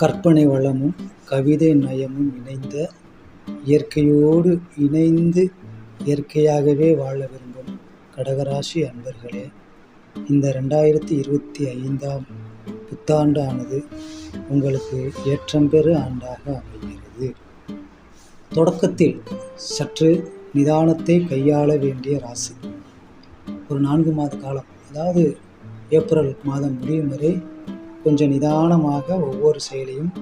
கற்பனை வளமும் கவிதை நயமும் இணைந்த இயற்கையோடு இணைந்து இயற்கையாகவே வாழ விரும்பும் கடகராசி அன்பர்களே இந்த ரெண்டாயிரத்தி இருபத்தி ஐந்தாம் புத்தாண்டானது உங்களுக்கு ஏற்றம் பெறு ஆண்டாக அமைகிறது. தொடக்கத்தில் சற்று நிதானத்தை கையாள வேண்டிய ராசி. ஒரு நான்கு மாத காலம் அதாவது ஏப்ரல் மாதம் முடியும் வரை கொஞ்சம் நிதானமாக ஒவ்வொரு செயலையும்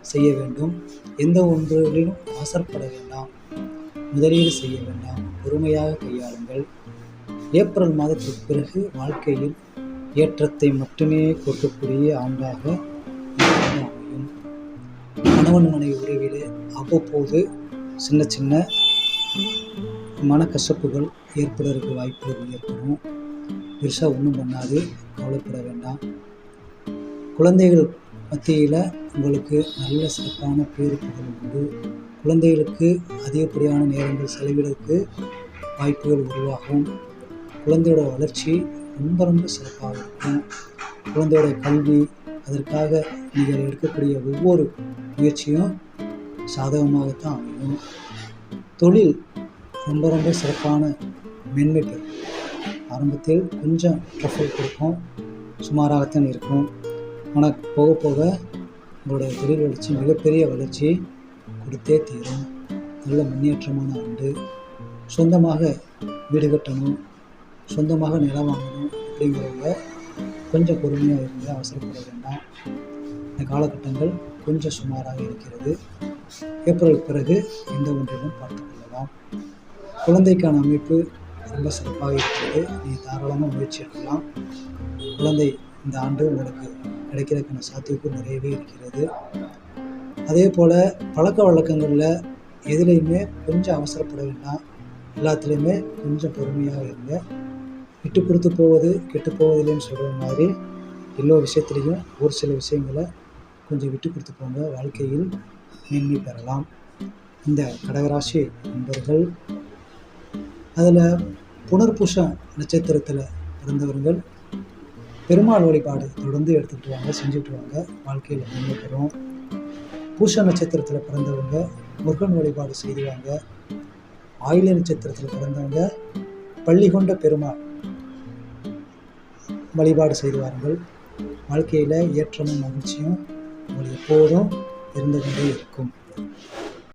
செய்ய வேண்டும். எந்த ஒன்றிலும் அவசரப்பட வேண்டாம். முதலீடு செய்ய வேண்டாம். பொறுமையாக கையாளுங்கள். ஏப்ரல் மாதத்திற்கு பிறகு வாழ்க்கையில் ஏற்றத்தை மட்டுமே கொடுக்கக்கூடிய ஆண்டாக அமையும். கணவன் மனைவி உறவிலே அவ்வப்போது சின்ன சின்ன மனக்கசப்புகள் ஏற்படுறதுக்கு வாய்ப்புகள் ஏற்படும். பெருசாக ஒன்றும் பண்ணாது. கவலைப்பட வேண்டாம். குழந்தைகள் மத்தியில் உங்களுக்கு நல்ல சிறப்பான பேர் புகழ் உண்டு. குழந்தைகளுக்கு அதிகப்படியான நேரங்கள் செலவிடக்கு வாய்ப்புகள் உருவாகும். குழந்தையோட வளர்ச்சி ரொம்ப ரொம்ப சிறப்பாக இருக்கும். குழந்தையோட கல்வி அதற்காக நீங்கள் எடுக்கக்கூடிய ஒவ்வொரு முயற்சியும் சாதகமாகத்தான் அமையும். தொழில் ரொம்ப ரொம்ப சிறப்பான மென்மை பெறும் ஆரம்பத்தில் கொஞ்சம் ட்ரஃபல் கொடுக்கும். சுமாராகத்தான் இருக்கும். ஆனால் போக போக உங்களுடைய தொழில் வளர்ச்சி மிகப்பெரிய வளர்ச்சி கொடுத்தே தீரும். நல்ல முன்னேற்றமான ஆண்டு. சொந்தமாக வீடு கட்டணும் சொந்தமாக நிலம் வாங்கணும் அப்படிங்கிறவங்க கொஞ்சம் பொறுமையாக இருந்து அவசரப்பட வேண்டாம். இந்த காலகட்டங்கள் கொஞ்சம் சுமாராக இருக்கிறது. ஏப்ரல் பிறகு எந்த ஒன்றிலும் பார்த்துக்கொள்ளலாம் குழந்தைக்கான அமைப்பு ரொம்ப சிறப்பாக இருக்கிறது. நீ தாராளமாக முயற்சி எடுக்கலாம். குழந்தை இந்த ஆண்டு உங்களுக்கு கிடைக்கிறதுக்கான சாத்தியக்கூறு நிறையவே இருக்கிறது. அதே போல் பழக்க வழக்கங்களில் எதுலேயுமே கொஞ்சம் அவசரப்பட வேண்டாம். எல்லாத்துலேயுமே கொஞ்சம் பொறுமையாக இருங்க. விட்டு கொடுத்து போவது கெட்டு போவதில்லைன்னு சொல்கிற மாதிரி எல்லா விஷயத்துலேயும் ஒரு சில விஷயங்களை கொஞ்சம் விட்டு கொடுத்து போங்க. வாழ்க்கையில் மேன்மை பெறலாம். இந்த கடகராசி நண்பர்கள் அதில் புனர்பூச நட்சத்திரத்தில் பிறந்தவர்கள் பெருமாள் வழிபாடு தொடர்ந்து எடுத்துக்கிட்டு வாங்க செஞ்சுட்டு வாங்க. வாழ்க்கையில் மேன்மை பெறும். பூச நட்சத்திரத்தில் பிறந்தவங்க முருகன் வழிபாடு செய்துவாங்க ஆயில நட்சத்திரத்தில் பிறந்தவங்க பள்ளி கொண்ட பெருமாள் வழிபாடு செய்து வாருங்கள். வாழ்க்கையில் ஏற்றமும் மகிழ்ச்சியும் உங்களுக்கு எப்போதும் இருந்து கொண்டே இருக்கும்.